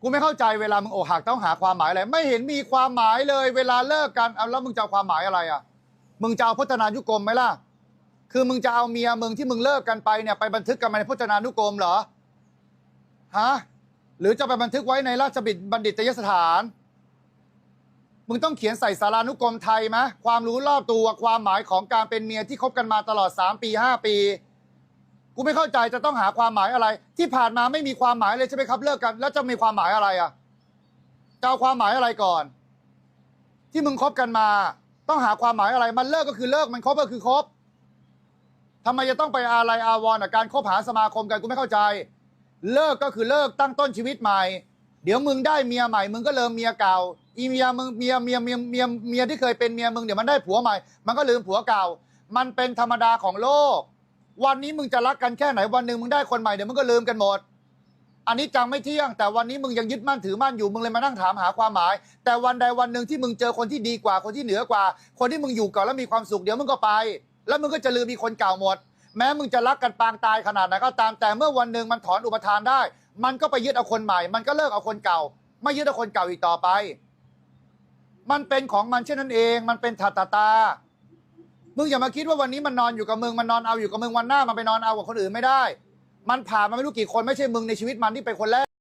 กูไม่เข้าใจเวลามึงอกหักต้องหาความหมายอะไรไม่เห็นมีความหมายเลย เวลาเลิกกันเอาแล้วมึงจะเอาความหมายอะไรอะ มึงจะเอาพจนานุกรมไหมล่ะ คือมึงจะเอาเมียมึงที่มึงเลิกกันไปเนี่ยไปบันทึกกันมาในพจนานุกรมเหรอฮะหรือจะไปบันทึกไว้ในราชบิดบัณฑิตยสถาน มึงต้องเขียนใส่สารานุกรมไทยไหมความรู้รอบตัวความหมายของการเป็นเมียที่คบกันมาตลอด 3 ปี 5 ปี กูไม่เข้าใจจะต้องหาความหมายอะไร ที่ผ่านมาไม่มีความหมายเลยใช่ไหมครับเลิกกัน แล้วจะมีความหมายอะไรอะจะเอาความหมายอะไรก่อน ที่มึงคบกันมา ต้องหาความหมายอะไร มันเลิกก็คือเลิกมันคบก็คือคบทำไมจะต้องไปอะไรอาวรณ์การคบหาสมาคมกันกูไม่เข้าใจ เลิกก็คือเลิกตั้งต้นชีวิตใหม่ เดี๋ยวมึงได้เมียใหม่ มึงก็เลิมเมียเก่า อีเมียมึงเมียเมียเมียเมียเมียที่เคยเป็นเมียมึงเดี๋ยวมันได้ผัวใหม่ มันก็ลืมผัวเก่า มันเป็นธรรมดาของโลก วันนี้มึงจะรักกันแค่ไหนวันหนึ่งมึงได้คนใหม่เดี๋ยวมึงก็ลืมกันหมด อันนี้จังไม่เที่ยง แต่วันนี้มึงยังยึดมั่นถือมั่นอยู่มึงเลยมานั่งถามหาความหมาย แต่วันใดวันหนึ่งที่มึงเจอคนที่ดีกว่าคนที่เหนือกว่า คนที่มึงอยู่ก่อนแล้วมีความสุขเดี๋ยวมึงก็ไป แล้วมึงก็จะลืมมีคนเก่าหมด แม้มึงจะรักกันปางตายขนาดไหนก็ตามแต่เมื่อวันหนึ่งมันถอนอุปทานได้ มันก็ไปยึดเอาคนใหม่ มันก็เลิกเอาคนเก่า ไม่ยึดเอาคนเก่าอีกต่อไป มันเป็นของมันเช่นนั้นเอง มันเป็นถัตตาตา มึงอย่ามาคิดว่าวันนี้มันนอนอยู่กับมึงมันนอนเอาอยู่กับมึงวันหน้ามันไปนอนเอากับคนอื่นไม่ได้ มันผ่านมาไม่รู้กี่คนไม่ใช่มึงในชีวิตมันที่เป็นคนแรก